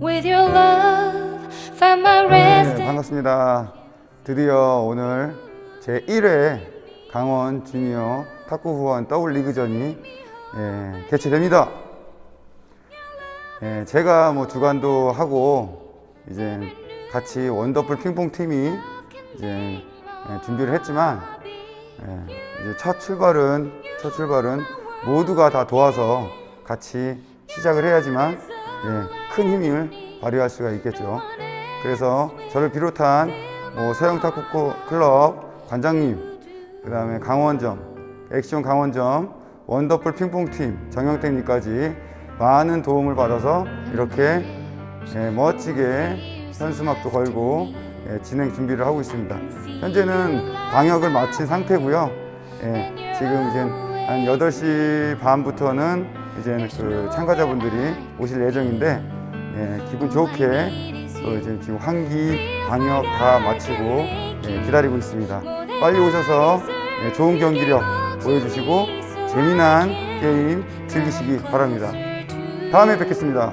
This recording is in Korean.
With your love, find my rest. 네, 반갑습니다. 드디어 오늘 제 1회 강원 주니어 탁구 후원 더블 리그전이 예, 개최됩니다. 예, 제가 뭐 주관도 하고 이제 같이 원더풀 핑퐁 팀이 이제 예, 준비를 했지만 예, 이제 첫 출발은 첫 출발은 모두가 다 도와서 같이 시작을 해야지만 예, 큰 힘을 발휘할 수가 있겠죠. 그래서 저를 비롯한 뭐 서영탁구 클럽 관장님, 그 다음에 강원점, 액션 강원점, 원더풀 핑퐁팀, 정영택님까지 많은 도움을 받아서 이렇게 예, 멋지게 현수막도 걸고 예, 진행 준비를 하고 있습니다. 현재는 방역을 마친 상태고요. 예, 지금 이제 한 8시 반부터는 이제 그 참가자분들이 오실 예정인데 예, 기분 좋게 또 이제 지금 환기 방역 다 마치고 예, 기다리고 있습니다. 빨리 오셔서 예, 좋은 경기력 보여주시고 재미난 게임 즐기시기 바랍니다. 다음에 뵙겠습니다.